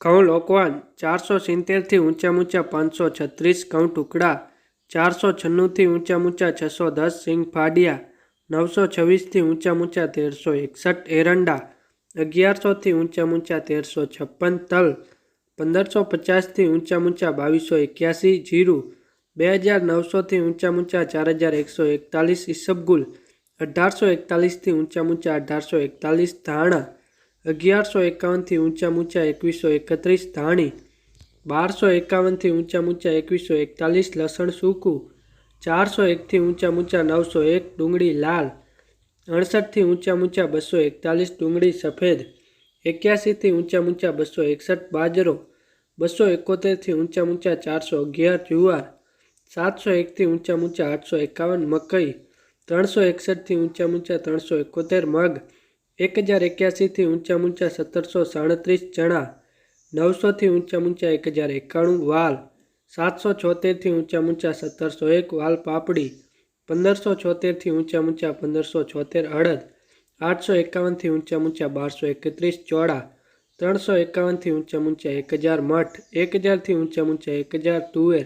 ઘઉં લોકવાન ચારસો સિત્તેરથી ઊંચા ઊંચા પાંચસો છત્રીસ, ઘઉં ટુકડા ચારસો છન્નુંથી ઊંચા ઊંચા છસો દસ, સિંગ ફાડિયા નવસો છવ્વીસથી ઊંચા ઊંચા તેરસો એકસઠ, એરંડા અગિયારસોથી ઊંચા ઊંચા તેરસો છપ્પન, તલ પંદરસો પચાસથી ઊંચા ઊંચા બાવીસો એક્યાસી, જીરું બે હજાર નવસોથી ઊંચા ઊંચા ચાર હજાર એકસો એકતાલીસ, ઈસબગુલ અઢારસો એકતાલીસથી ઊંચા ઊંચા અઢારસો એકતાલીસ, ધાણા અગિયારસો એકાવનથી ઊંચા ઊંચા એકવીસો એકત્રીસ ધાણી બારસો એકાવનથી ઊંચા ઊંચા એકવીસો એકતાલીસ લસણ સૂકું ચારસો એકથી ઊંચા ઊંચા નવસો એક ડુંગળી લાલ અડસઠથી ઊંચા ઊંચા બસો એકતાલીસ ડુંગળી સફેદ એક્યાસીથી ઊંચા ઊંચા બસો એકસઠ બાજરો બસો એકોતેરથી ઊંચા ઊંચા ચારસો અગિયાર જુવાર સાતસો એકથી ઊંચા ઊંચા આઠસો એકાવન મકઈ ત્રણસો એકસઠથી ઊંચા ઊંચા ત્રણસો એકોતેર મગ એક હજાર એક્યાસીથી ઊંચા ઊંચા સત્તરસો સાડત્રીસ ચણા નવસોથી ઊંચા ઊંચા એક હજાર એકાણું વાલ સાતસો છોતેરથી ઊંચા ઊંચા સત્તરસો એક વાલ પાપડી પંદરસો છોતેરથી ઊંચા ઊંચા પંદરસો છોતેર અડદ આઠસો એકાવનથી ઊંચા ઊંચા બારસો એકત્રીસ ચોળા ત્રણસો એકાવનથી ઊંચા ઊંચા એક હજાર મઠ એક હજારથી ઊંચા ઊંચા એક હજાર તુવેર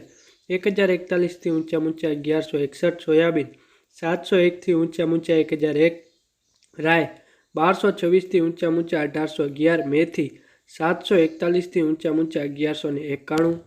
એક હજાર એકતાલીસથી ઊંચા ઊંચા અગિયારસો એકસઠ સોયાબીન સાતસો એકથી ઊંચા ઊંચા એક હજાર એક રાય બારસો છવ્વીસથી ઊંચા ઊંચા અઢારસો અગિયાર મેથી સાતસો એકતાલીસથી ઊંચા ઊંચા અગિયારસો ને એકાણું